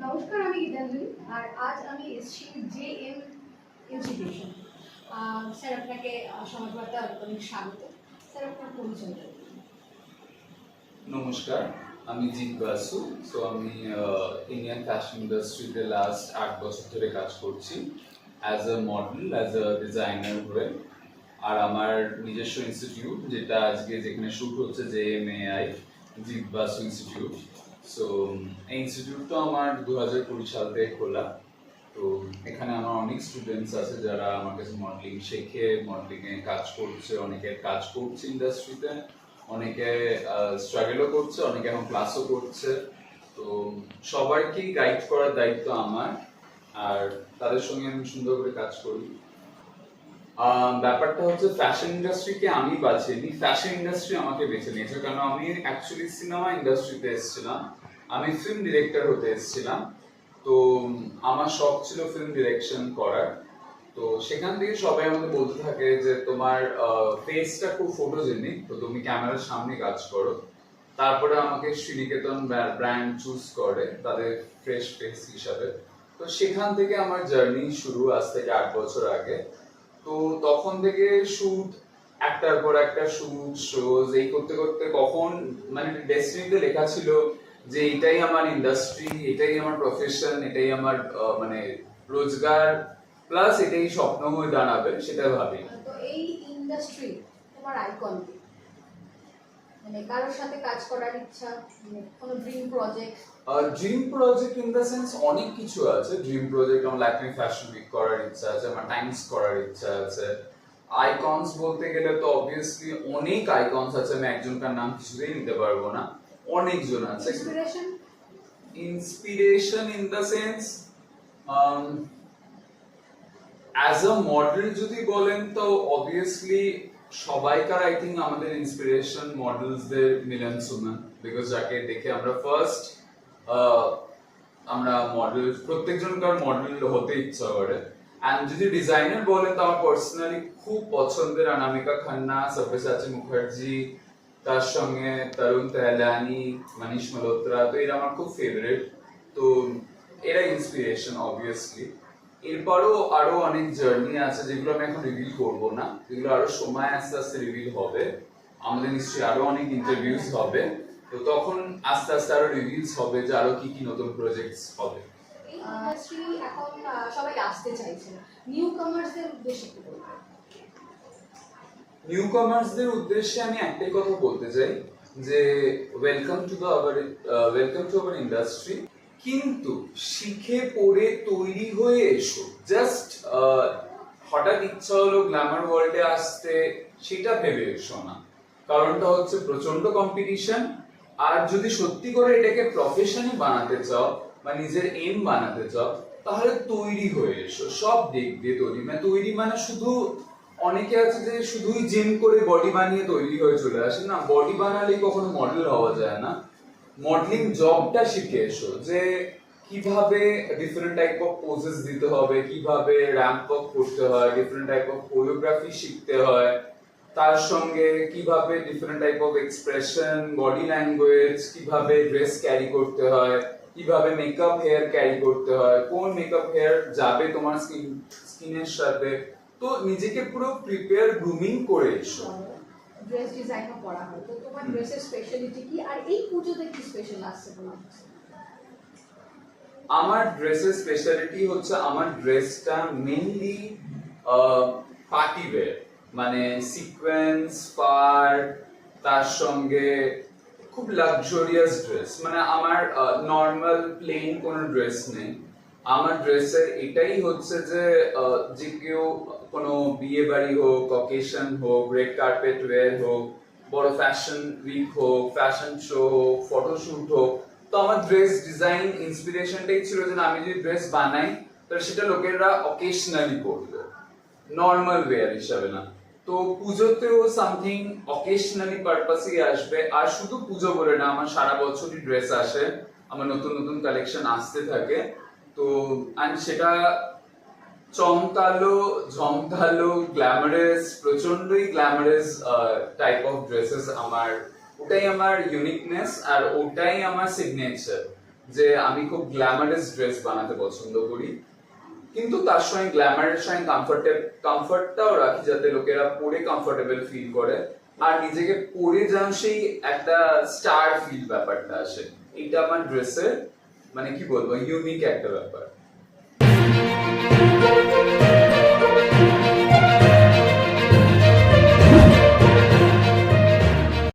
নমস্কার আমি গীতাঞ্জলি আর আজ আমি এসেছি জে এম ইনস্টিটিউশন স্যার আপনাকে আহ, সমাজ বার্তা অনেক স্বাগত। স্যার আপনার পরিচয়। নমস্কার আমি জিৎ বাসু। সো আমি ইন্ডিয়ান ফ্যাশন ইন্ডাস্ট্রিতে লাস্ট আট বছর ধরে কাজ করছি। As a model as a designer হয়ে। আর আমার নিজস্ব ইনস্টিটিউট যেটা আজকে যেখানে শুট হচ্ছে যে M A I Jeet Basu institute so এই ইনস্টিটিউটটা আমার দু হাজার কুড়ি সাল থেকে খোলা। তো এখানে আমার অনেক স্টুডেন্টস আছে যারা আমার কাছে মডেলিং শেখে মডেলিংয়ে কাজ করছে অনেকে কাজ করছে ইন্ডাস্ট্রিতে অনেকে স্ট্রাগলও করছে, অনেকে এখন ক্লাসও করছে। তো সবাইকেই গাইড করার দায়িত্ব আমার। আর তাদের সঙ্গে আমি সুন্দর করে কাজ করি। ব্যাপারটা হচ্ছে ফ্যাশন ইন্ডাস্ট্রিকে আমি বাছিনি ফ্যাশন ইন্ডাস্ট্রি আমাকে বেছে নিয়েছে কারণ আমি অ্যাকচুয়ালি সিনেমা ইন্ডাস্ট্রিতে এসেছিলাম। আমি ফিল্ম ডিরেক্টর হতে এসেছিলাম। তো আমার শখ ছিল ফিল্ম ডিরেকশন করার। তো, সেখান থেকে সবাই আমাকে বলতে থাকে যে, তোমার ফেসটা খুব ফটোজেনিক তো তুমি ক্যামেরার সামনে কাজ করো। তারপরে আমাকে শ্রীনিকেতন ব্র্যান্ড চুজ করে, তাদের ফ্রেশ ফেস হিসাবে। তো সেখান থেকে আমার জার্নি শুরু আজ থেকে আট বছর আগে। তো তখন থেকে শুট একটার পর একটা শুট শোজ এই করতে করতে কখন মানে ডেস্টিনিতে লেখা ছিল যে এটাই আমার ইন্ডাস্ট্রি এটাই আমার প্রফেশন এটাই আমার মানে রোজগার প্লাস এটাই স্বপ্ন হয়ে দাঁড়াবে, সেটা ভাবি। এই ইন্ডাস্ট্রি তোমার আইকন মানে কারোর সাথে কাজ করার ইচ্ছা মানে কোনো dream project dream project in the sense অনেক কিছু আছে। ড্রিম প্রজেক্ট আমার লাইফে ফ্যাশন উইক করার ইচ্ছা আছে আমার টাইমস করার ইচ্ছা আছে। আইকনস বলতে গেলে তো অবভিয়াসলি অনেক আইকনস আছে আমি একজনকার নাম কিছুতেই নিতে পারব না। অনেকজন আছে। Inspiration inspiration in the sense as a model যদি বলেন তো অবভিয়াসলি সবাইকার আই থিঙ্ক আমাদের ইন্সপিরেশন মডেলসদের মিলন সুমন বিকজ যাকে দেখে আমরা ফার্স্ট আমরা মডেল প্রত্যেকজনকার মডেল হতে ইচ্ছা করে। অ্যান্ড যদি ডিজাইনার বলেন, তো আমার পার্সোনালি খুব পছন্দের অনামিকা খান্না, সব্যসাচী মুখার্জি, তার সঙ্গে তরুণ তেহলানি মানিশ মালহোত্রা, তো এরা আমার খুব ফেভারিট তো এরা ইন্সপিরেশন অবভিয়াসলি এরপরও আরও অনেক জার্নি আছে যেগুলো আমি এখন রিভিল করব না। যেগুলো আরও সময় আস্তে আস্তে রিভিল হবে। আমাদের নিশ্চয়ই আরও অনেক ইন্টারভিউজ হবে। তো তখন আস্তে আস্তে আরও রিভিউজ হবে যে আরও কি কি নতুন প্রজেক্টস হবে। ইন্ডাস্ট্রি এখন সবাই আসতে চাইছে। নিউ কামার্সদের উদ্দেশ্যে কি বলবেন? নিউ কমার্সদের উদ্দেশ্যে আমি একটাই কথা বলতে চাই যে welcome to the our welcome to our industry কিন্তু শিখে পড়ে তৈরি হয়ে এসো। জাস্ট হঠাৎ ইচ্ছা হলো গ্ল্যামার ওয়ার্ল্ডে আসতে, সেটা ভেবে এসো না। কারণটা হচ্ছে প্রচণ্ড কম্পিটিশন আর যদি সত্যি করে এটাকে প্রফেশনে বানাতে চাও বা নিজের এম বানাতে চাও, তাহলে তৈরি হয়ে এসো। সব দিক দিয়ে তৈরি। মানে তৈরি মানে শুধু অনেকে আছে যে শুধুই জিম করে বডি বানিয়ে তৈরি হয়ে চলে আসে। না বডি বানালেই কখনো মডেল হওয়া যায় না। মডেলিং জবটা শিখে এসো, যে কীভাবে ডিফারেন্ট টাইপ অফ পোজেস দিতে হবে, কীভাবে র্যাম্প আপ করতে হয় ডিফারেন্ট টাইপ অফ কোরিওগ্রাফি শিখতে হয়, তার সঙ্গে কীভাবে different type of expression body language কীভাবে ড্রেস ক্যারি করতে হয়, কীভাবে মেকআপ হেয়ার ক্যারি করতে হয়, কোন মেকআপ হেয়ার যাবে তোমার স্কিন স্কিনের সাথে, তো নিজেকে পুরো প্রিপেয়ার গ্রুমিং করে এসো। ড্রেস ডিজাইনও করা হয়। তো তোমার ড্রেসের স্পেশালিটি কি? আর এই পুজোতে কি স্পেশাল আসছে তোমার আমার ড্রেসের স্পেশালিটি হচ্ছে আমার ড্রেসটা মেইনলি পার্টি ওয়্যার মানে সিকোয়েন্স পার তার সঙ্গে খুব লাক্সারিয়াস ড্রেস মানে আমার নর্মাল প্লেন কোনো ড্রেস নেই। আমার ড্রেসের এটাই হচ্ছে যে যে কেউ কোনো বিয়ে বাড়ি হোক অকেশন হোক রেড কার্পেট ওয়্যার হোক, বড় ফ্যাশন উইক হোক ফ্যাশন শো হোক ফটোশুট হোক, তো আমার ড্রেস ডিজাইন ইন্সপিরেশনটাই ছিল যে আমি যদি ড্রেস বানাই, তাহলে সেটা লোকেরা অকেশনালি পরবে। নর্মাল ওয়্যার হিসাবে না। তো পুজোতেও সামথিং অকেশনালি পারপাসই আসবে। আর শুধু পুজো বলে না, আমার সারা বছরই ড্রেস আসে। আমার নতুন নতুন কালেকশন আসতে থাকে। তো, and সেটা চমকালো ঝমকালো গ্ল্যামারাস প্রচন্ডই গ্ল্যামারাস টাইপ অফ ড্রেসেস আমার। ওটাই আমার ইউনিকনেস আর ওটাই আমার সিগনেচার যে আমি খুব গ্ল্যামারাস ড্রেস বানাতে পছন্দ করি। কিন্তু তার সঙ্গে গ্ল্যামারের সঙ্গে কমফর্টের কমফর্টটাও রাখি যাতে লোকেরা পরে কমফোর্টেবল ফিল করে। আর নিজেকে পরে যেন সেই একটা স্টার ফিল ব্যাপারটা আসে। এটা আমার ড্রেসের মানে কি বলবো ইউনিক একটা ব্যাপার